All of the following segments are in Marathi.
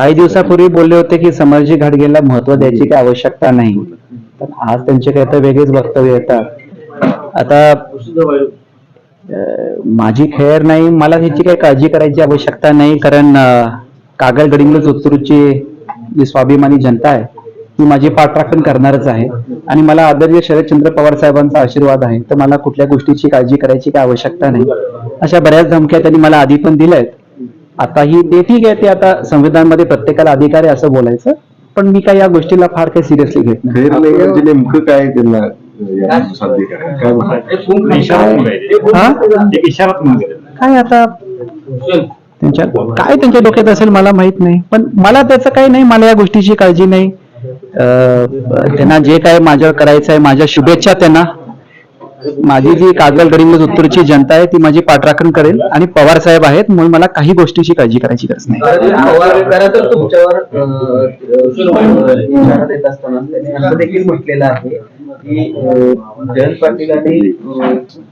काही दिवसापूर्वी बोलले होते की समरजी घाडगेला महत्त्व द्यायची काही आवश्यकता नाही. पण आज त्यांचे काही तर वेगळेच वक्तव्य येतात. आता माझी खेळ नाही मला ह्याची काही काळजी करायची आवश्यकता नाही कारण अं, कागल गडिंग्लज जी स्वाभिमानी जनता आहे ती माझी पाठराखण करणारच आहे. आणि मला आदरणीय शरदचंद्र पवार साहेबांचा आशीर्वाद आहे. तर मला कुठल्या गोष्टीची काळजी करायची काही आवश्यकता नाही. अशा बऱ्याच धमक्या त्यांनी मला आधी पण दिल्या आहेत आता ही ते ठीक आहे ते आता संविधानमध्ये प्रत्येकाला अधिकार आहे असं बोलायचं पण मी काही या गोष्टीला फार काही सिरियसली घेत नाही. म्हणजे नेमकं काय त्यांना? काय हा? काय? आता? त्यांच्या काय त्यांच्या डोक्यात असेल मला माहीत नाही. पण मला त्याचं काही नाही मला या गोष्टीची काळजी नाही. त्यांना जे काय माझ्यावर करायचं आहे माझ्या शुभेच्छा त्यांना. माझी जी कागल गडिंग्लज उत्तरची जनता आहे ती माझी पाठराखण करेल आणि पवार साहेब आहेत म्हणून मला काही गोष्टीची काळजी करायची गरज नाही. म्हटलेलं आहे की जयंत पाटील आणि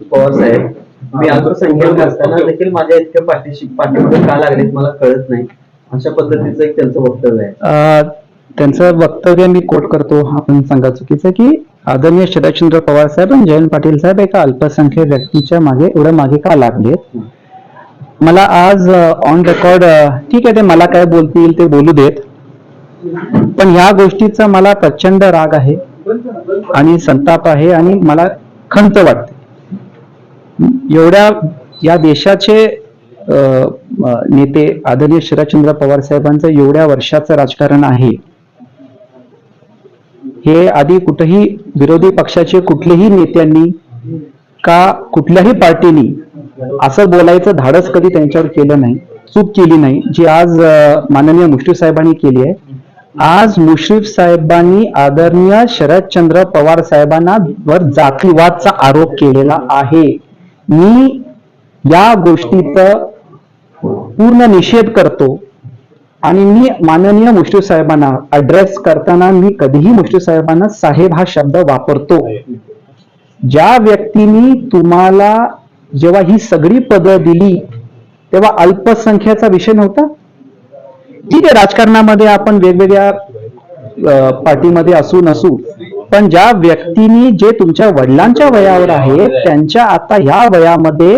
पवार साहेब मी अल्पसंख्याक असताना देखील माझ्या इतक्या पाठीशी पाठीमध्ये का लागलेत मला कळत नाही. अशा पद्धतीचं एक त्यांचं वक्तव्य आहे. त्यांचं वक्तव्य मी कोट करतो आपण सांगा चुकीचं की आदरणीय शरदचंद्र पवार साहेब आणि जयंत पाटील साहेब एका अल्पसंख्याक व्यक्तीच्या मागे एवढं मागे का लागलेत मला आज ऑन रेकॉर्ड ठीक आहे ते मला काय बोलतील ते बोलू देत. पण ह्या गोष्टीचा मला प्रचंड राग आहे आणि संताप आहे आणि मला खंत वाटते. एवढ्या या देशाचे नेते आदरणीय शरदचंद्र पवार साहेबांचं एवढ्या वर्षाचं राजकारण आहे. हे आधी कुठेही विरोधी पक्षाचे कुठलेही नेत्यांनी का कुठल्याही पार्टीनी असं बोलायचं धाडस कधी त्यांच्यावर केलं नाही चूक केली नाही जी आज माननीय मुश्रीफ साहेबांनी केली आहे. आज मुश्रीफ साहेबांनी आदरणीय शरदचंद्र पवार साहेबांना वर जातीवादचा आरोप केलेला आहे. मी या गोष्टीचं पूर्ण निषेध करतो. आणि मी माननीय मुश्रीफ साहेबांना अड्रेस करताना मी कधीही मुश्रीफ साहेबांना साहेब हा शब्द वापरतो. ज्या व्यक्तीनी तुम्हाला जेव्हा ही सगळी पदं दिली तेव्हा अल्पसंख्याचा विषय नव्हता? ठीक आहे राजकारणामध्ये आपण वेगवेगळ्या पार्टीमध्ये असू नसू पण ज्या व्यक्तींनी जे तुमच्या वडिलांच्या वयावर आहे त्यांच्या आता ह्या वयामध्ये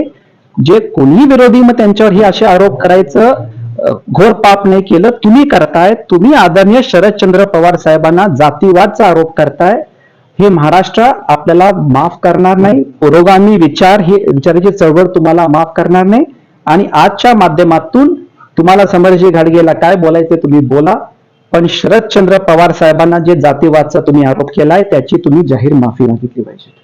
जे कोणी विरोधी मग त्यांच्यावर हे असे आरोप करायचं घोर पाप नाही केलं तुम्ही करताय तुम्ही आदरणीय शरदचंद्र पवार साहेबांना जातीवादचा आरोप करताय हे महाराष्ट्र आपल्याला माफ करणार नाही पुरोगामी विचार हे विचाराची चळवळ तुम्हाला माफ करणार नाही आणि आजच्या माध्यमातून तुम्हाला समरजी घाडगेला काय बोलायचे तुम्ही बोला पण शरदचंद्र पवार साहेबांना जे जातीवादचा तुम्ही आरोप केलाय त्याची तुम्ही जाहीर माफी मागितली पाहिजे.